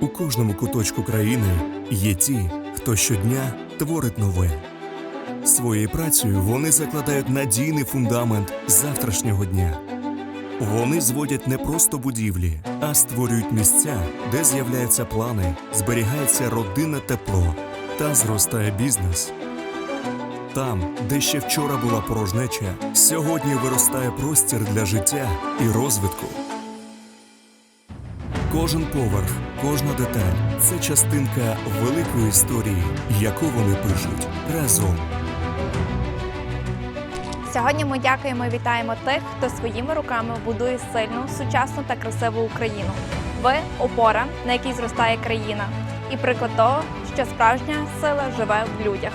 У кожному куточку країни є ті, хто щодня творить нове. Своєю працею вони закладають надійний фундамент завтрашнього дня. Вони зводять не просто будівлі, а створюють місця, де з'являються плани, зберігається родинне тепло та зростає бізнес. Там, де ще вчора була порожнеча, сьогодні виростає простір для життя і розвитку. Кожен поверх, кожна деталь це частинка великої історії, яку вони пишуть разом. Сьогодні ми дякуємо і вітаємо тих, хто своїми руками будує сильну, сучасну та красиву Україну. Ви опора, на якій зростає країна, і приклад того, що справжня сила живе в людях.